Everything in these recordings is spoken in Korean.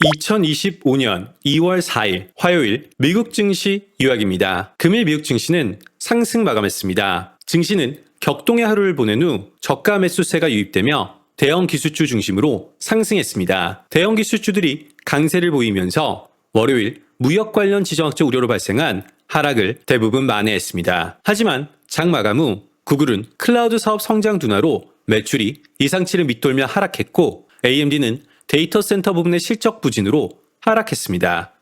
2025년 2월 4일 화요일 미국 증시 요약입니다. 금일 미국 증시는 상승 마감했습니다. 증시는 격동의 하루를 보낸 후 저가 매수세가 유입되며 대형 기술주 중심으로 상승했습니다. 대형 기술주들이 강세를 보이면서 월요일 무역 관련 지정학적 우려로 발생한 하락을 대부분 만회했습니다. 하지만 장 마감 후 구글은 클라우드 사업 성장 둔화로 매출이 이상치를 밑돌며 하락했고 AMD는 데이터 센터 부분의 실적 부진으로 하락했습니다.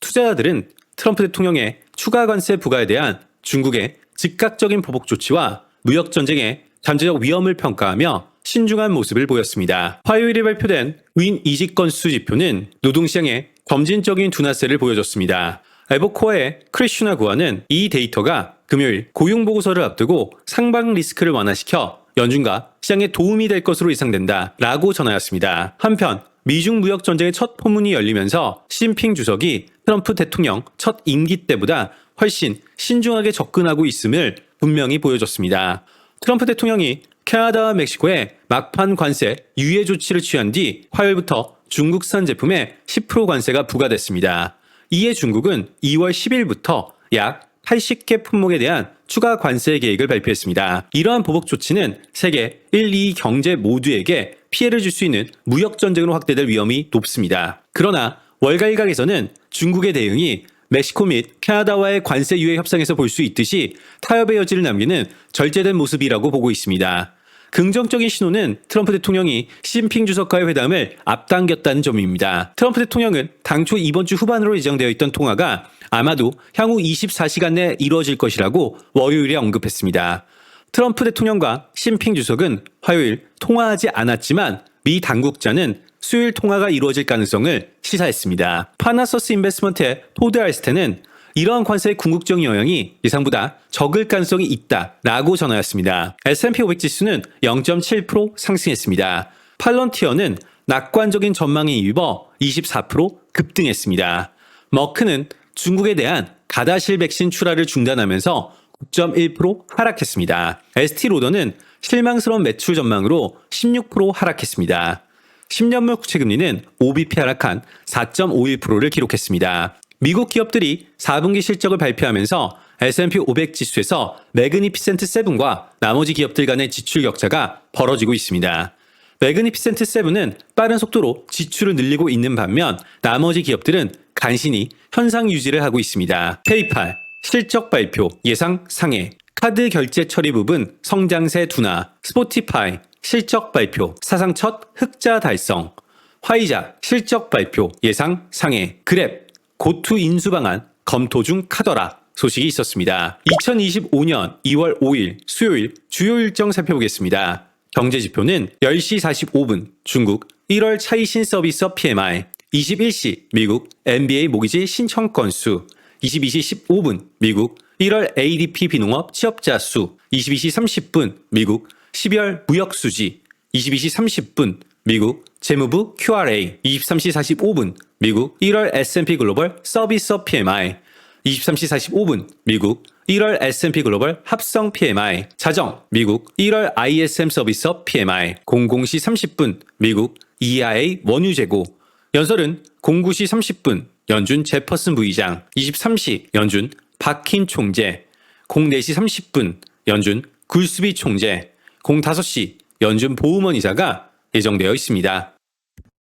투자자들은 트럼프 대통령의 추가 관세 부과에 대한 중국의 즉각적인 보복 조치와 무역 전쟁의 잠재적 위험을 평가하며 신중한 모습을 보였습니다. 화요일에 발표된 윈 이직 건수 지표는 노동시장의 점진적인 둔화세를 보여줬습니다. 에버코어의 크리슈나 구아는 이 데이터가 금요일 고용 보고서를 앞두고 상방 리스크를 완화시켜 연준과 시장에 도움이 될 것으로 예상된다 라고 전하였습니다. 한편 미중 무역 전쟁의 첫 포문이 열리면서 시진핑 주석이 트럼프 대통령 첫 임기 때보다 훨씬 신중하게 접근하고 있음을 분명히 보여줬습니다. 트럼프 대통령이 캐나다와 멕시코에 막판 관세 유예 조치를 취한 뒤 화요일부터 중국산 제품에 10% 관세가 부과됐습니다. 이에 중국은 2월 10일부터 약 80개 품목에 대한 추가 관세 계획을 발표했습니다. 이러한 보복 조치는 세계 1, 2 경제 모두에게 피해를 줄 수 있는 무역 전쟁으로 확대될 위험이 높습니다. 그러나 월가 일각에서는 중국의 대응이 멕시코 및 캐나다와의 관세 유예 협상에서 볼 수 있듯이 타협의 여지를 남기는 절제된 모습이라고 보고 있습니다. 긍정적인 신호는 트럼프 대통령이 시진핑 주석과의 회담을 앞당겼다는 점입니다. 트럼프 대통령은 당초 이번 주 후반으로 예정되어 있던 통화가 아마도 향후 24시간 내에 이루어질 것이라고 월요일에 언급했습니다. 트럼프 대통령과 시진핑 주석은 화요일 통화하지 않았지만 미 당국자는 수요일 통화가 이루어질 가능성을 시사했습니다. 파나서스 인베스먼트의 토드 알스테는 이러한 관세의 궁극적인 영향이 예상보다 적을 가능성이 있다라고 전하였습니다. S&P 500 지수는 0.7% 상승했습니다. 팔런티어는 낙관적인 전망에 입어 24% 급등했습니다. 머크는 중국에 대한 가다실 백신 출하를 중단하면서 9.1% 하락했습니다. ST로더는 실망스러운 매출 전망으로 16% 하락했습니다. 10년물 국채금리는 OBP 하락한 4.51%를 기록했습니다. 미국 기업들이 4분기 실적을 발표하면서 S&P 500 지수에서 매그니피센트 7과 나머지 기업들 간의 지출 격차가 벌어지고 있습니다. 매그니피센트 7은 빠른 속도로 지출을 늘리고 있는 반면 나머지 기업들은 간신히 현상 유지를 하고 있습니다. 페이팔 실적 발표 예상 상해. 카드 결제 처리 부분 성장세 둔화. 스포티파이 실적 발표. 사상 첫 흑자 달성. 화이자 실적 발표 예상 상해. 그랩 고투 인수 방안 검토 중 카더라. 소식이 있었습니다. 2025년 2월 5일 수요일 주요 일정 살펴보겠습니다. 경제 지표는 10시 45분 중국 1월 차이신 서비스 PMI 21시 미국 NBA 모기지 신청 건수 22시 15분 미국 1월 ADP 비농업 취업자 수 22시 30분 미국 12월 무역 수지 22시 30분 미국 재무부 QRA 23시 45분 미국 1월 S&P 글로벌 서비스 PMI 23시 45분 미국 1월 S&P 글로벌 합성 PMI 자정 미국 1월 ISM 서비스 PMI 00시 30분 미국 EIA 원유 재고. 연설은 09시 30분 연준 제퍼슨 부의장 23시 연준 박힌 총재 04시 30분 연준 굴스비 총재 05시 연준 보우먼 이사가 예정되어 있습니다.